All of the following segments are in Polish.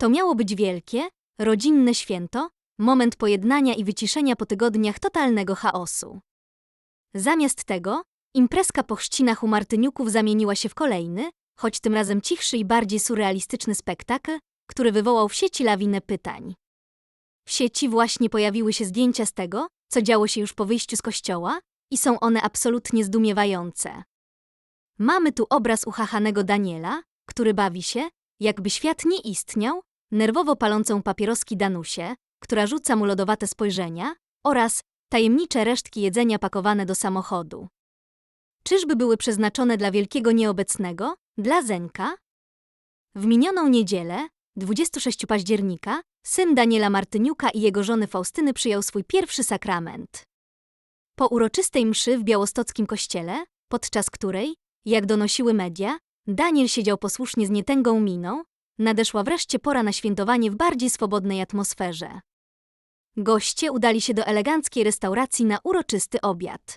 To miało być wielkie, rodzinne święto, moment pojednania i wyciszenia po tygodniach totalnego chaosu. Zamiast tego, imprezka po chrzcinach u Martyniuków zamieniła się w kolejny, choć tym razem cichszy i bardziej surrealistyczny spektakl, który wywołał w sieci lawinę pytań. W sieci właśnie pojawiły się zdjęcia z tego, co działo się już po wyjściu z kościoła, i są one absolutnie zdumiewające. Mamy tu obraz uchachanego Daniela, który bawi się, jakby świat nie istniał, nerwowo palącą papieroski Danusię, która rzuca mu lodowate spojrzenia, oraz tajemnicze resztki jedzenia pakowane do samochodu. Czyżby były przeznaczone dla wielkiego nieobecnego, dla Zenka? W minioną niedzielę, 26 października, syn Daniela Martyniuka i jego żony Faustyny przyjął swój pierwszy sakrament. Po uroczystej mszy w białostockim kościele, podczas której, jak donosiły media, Daniel siedział posłusznie z nietęgą miną, nadeszła wreszcie pora na świętowanie w bardziej swobodnej atmosferze. Goście udali się do eleganckiej restauracji na uroczysty obiad.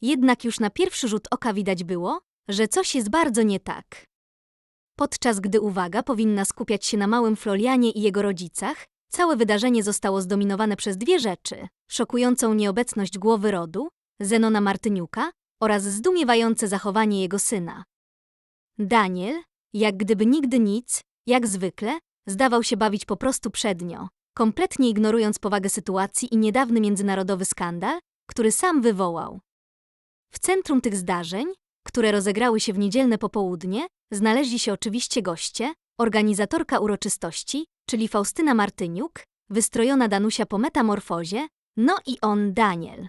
Jednak już na pierwszy rzut oka widać było, że coś jest bardzo nie tak. Podczas gdy uwaga powinna skupiać się na małym Florianie i jego rodzicach, całe wydarzenie zostało zdominowane przez dwie rzeczy: szokującą nieobecność głowy rodu, Zenona Martyniuka, oraz zdumiewające zachowanie jego syna. Daniel, jak gdyby nigdy nic, jak zwykle, zdawał się bawić po prostu przednio, kompletnie ignorując powagę sytuacji i niedawny międzynarodowy skandal, który sam wywołał. W centrum tych zdarzeń, które rozegrały się w niedzielne popołudnie, znaleźli się oczywiście goście, organizatorka uroczystości, czyli Faustyna Martyniuk, wystrojona Danusia po metamorfozie, no i on Daniel.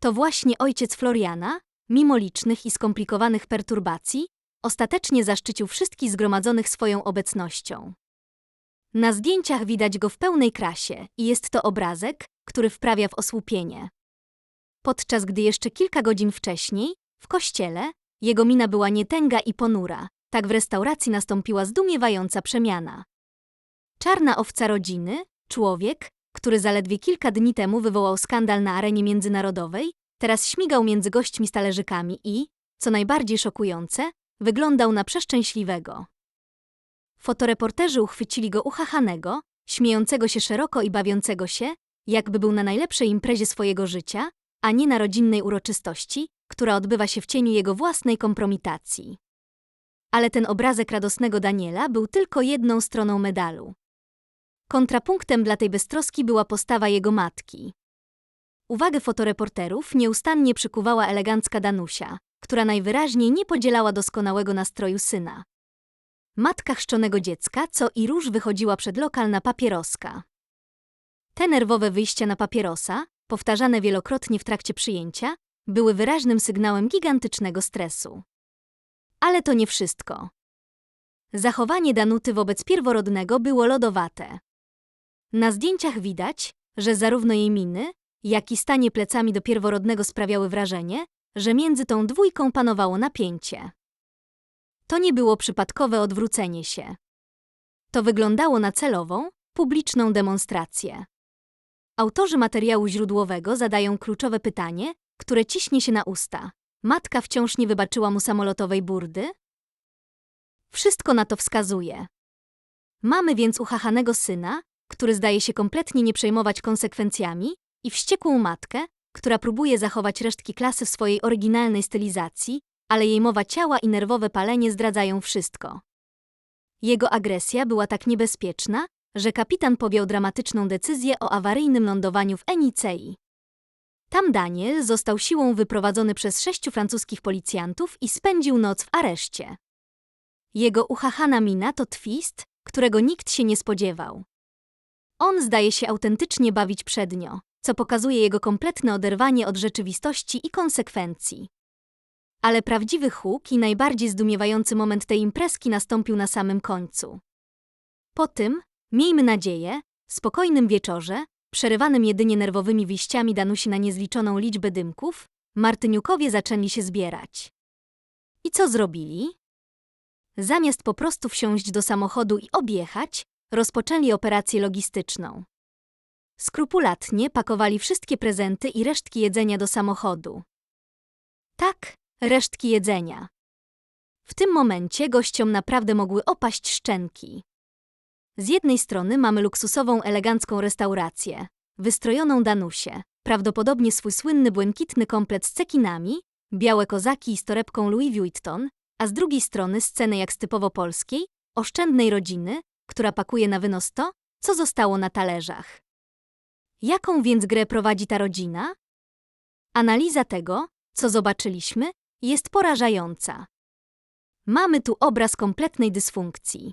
To właśnie ojciec Floriana, mimo licznych i skomplikowanych perturbacji, ostatecznie zaszczycił wszystkich zgromadzonych swoją obecnością. Na zdjęciach widać go w pełnej krasie i jest to obrazek, który wprawia w osłupienie. Podczas gdy jeszcze kilka godzin wcześniej, w kościele, jego mina była nietęga i ponura, tak w restauracji nastąpiła zdumiewająca przemiana. Czarna owca rodziny, człowiek, który zaledwie kilka dni temu wywołał skandal na arenie międzynarodowej, teraz śmigał między gośćmi z talerzykami i, co najbardziej szokujące, wyglądał na przeszczęśliwego. Fotoreporterzy uchwycili go uchachanego, śmiejącego się szeroko i bawiącego się, jakby był na najlepszej imprezie swojego życia, a nie na rodzinnej uroczystości, która odbywa się w cieniu jego własnej kompromitacji. Ale ten obrazek radosnego Daniela był tylko jedną stroną medalu. Kontrapunktem dla tej beztroski była postawa jego matki. Uwagę fotoreporterów nieustannie przykuwała elegancka Danusia, która najwyraźniej nie podzielała doskonałego nastroju syna. Matka chrzczonego dziecka, co i róż wychodziła przed lokal na papieroska. Te nerwowe wyjścia na papierosa, powtarzane wielokrotnie w trakcie przyjęcia, były wyraźnym sygnałem gigantycznego stresu. Ale to nie wszystko. Zachowanie Danuty wobec pierworodnego było lodowate. Na zdjęciach widać, że zarówno jej miny, jak i stanie plecami do pierworodnego sprawiały wrażenie, że między tą dwójką panowało napięcie. To nie było przypadkowe odwrócenie się. To wyglądało na celową, publiczną demonstrację. Autorzy materiału źródłowego zadają kluczowe pytanie, które ciśnie się na usta. Matka wciąż nie wybaczyła mu samolotowej burdy? Wszystko na to wskazuje. Mamy więc uchachanego syna, który zdaje się kompletnie nie przejmować konsekwencjami, i wściekłą matkę, która próbuje zachować resztki klasy w swojej oryginalnej stylizacji, ale jej mowa ciała i nerwowe palenie zdradzają wszystko. Jego agresja była tak niebezpieczna, że kapitan podjął dramatyczną decyzję o awaryjnym lądowaniu w Enicei. Tam Daniel został siłą wyprowadzony przez sześciu francuskich policjantów i spędził noc w areszcie. Jego uchachana mina to twist, którego nikt się nie spodziewał. On zdaje się autentycznie bawić przednio, co pokazuje jego kompletne oderwanie od rzeczywistości i konsekwencji. Ale prawdziwy huk i najbardziej zdumiewający moment tej imprezki nastąpił na samym końcu. Po tym, miejmy nadzieję, spokojnym wieczorze, przerywanym jedynie nerwowymi wyjściami Danusi na niezliczoną liczbę dymków, Martyniukowie zaczęli się zbierać. I co zrobili? Zamiast po prostu wsiąść do samochodu i objechać, rozpoczęli operację logistyczną. Skrupulatnie pakowali wszystkie prezenty i resztki jedzenia do samochodu. Tak, resztki jedzenia. W tym momencie gościom naprawdę mogły opaść szczęki. Z jednej strony mamy luksusową, elegancką restaurację, wystrojoną Danusię, prawdopodobnie swój słynny błękitny komplet z cekinami, białe kozaki i z torebką Louis Vuitton, a z drugiej strony scenę jak z typowo polskiej, oszczędnej rodziny, która pakuje na wynos to, co zostało na talerzach. Jaką więc grę prowadzi ta rodzina? Analiza tego, co zobaczyliśmy, jest porażająca. Mamy tu obraz kompletnej dysfunkcji.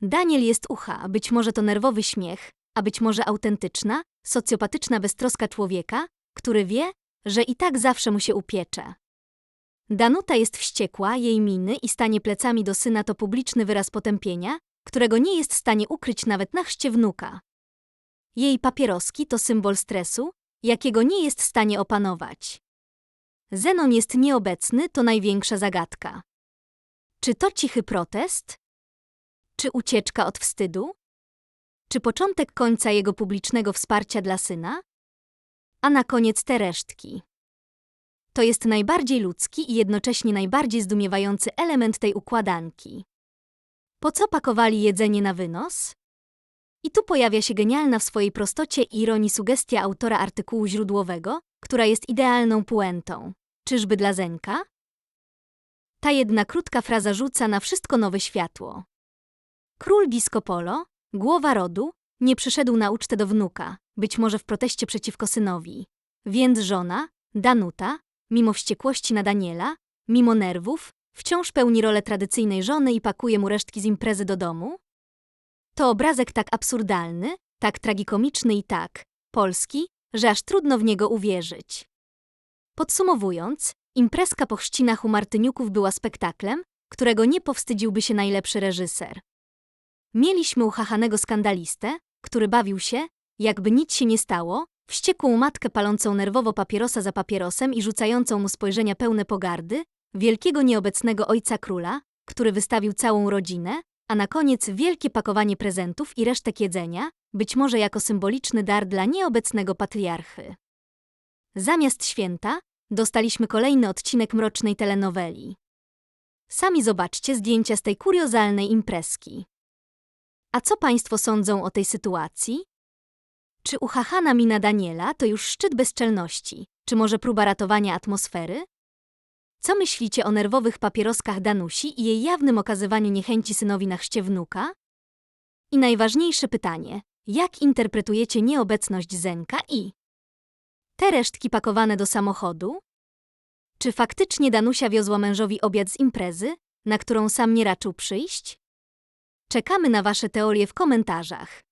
Daniel jest ucha, być może to nerwowy śmiech, a być może autentyczna, socjopatyczna beztroska człowieka, który wie, że i tak zawsze mu się upiecze. Danuta jest wściekła, jej miny i stanie plecami do syna to publiczny wyraz potępienia, którego nie jest w stanie ukryć nawet na chrzcie wnuka. Jej papieroski to symbol stresu, jakiego nie jest w stanie opanować. Zenon jest nieobecny, to największa zagadka. Czy to cichy protest? Czy ucieczka od wstydu? Czy początek końca jego publicznego wsparcia dla syna? A na koniec te resztki. To jest najbardziej ludzki i jednocześnie najbardziej zdumiewający element tej układanki. Po co pakowali jedzenie na wynos? I tu pojawia się genialna w swojej prostocie i ironii sugestia autora artykułu źródłowego, która jest idealną puentą. Czyżby dla Zenka? Ta jedna krótka fraza rzuca na wszystko nowe światło. Król Discopolo, głowa rodu, nie przyszedł na ucztę do wnuka, być może w proteście przeciwko synowi. Więc żona, Danuta, mimo wściekłości na Daniela, mimo nerwów, wciąż pełni rolę tradycyjnej żony i pakuje mu resztki z imprezy do domu? To obrazek tak absurdalny, tak tragikomiczny i tak polski, że aż trudno w niego uwierzyć. Podsumowując, imprezka po chrzcinach u Martyniuków była spektaklem, którego nie powstydziłby się najlepszy reżyser. Mieliśmy uchachanego skandalistę, który bawił się, jakby nic się nie stało, wściekłą matkę palącą nerwowo papierosa za papierosem i rzucającą mu spojrzenia pełne pogardy, wielkiego nieobecnego ojca króla, który wystawił całą rodzinę, a na koniec wielkie pakowanie prezentów i resztek jedzenia, być może jako symboliczny dar dla nieobecnego patriarchy. Zamiast święta, dostaliśmy kolejny odcinek mrocznej telenoweli. Sami zobaczcie zdjęcia z tej kuriozalnej imprezki. A co Państwo sądzą o tej sytuacji? Czy uchachana mina Daniela to już szczyt bezczelności, czy może próba ratowania atmosfery? Co myślicie o nerwowych papieroskach Danusi i jej jawnym okazywaniu niechęci synowi na chrzcie wnuka? I najważniejsze pytanie, jak interpretujecie nieobecność Zenka i te resztki pakowane do samochodu? Czy faktycznie Danusia wiozła mężowi obiad z imprezy, na którą sam nie raczył przyjść? Czekamy na Wasze teorie w komentarzach.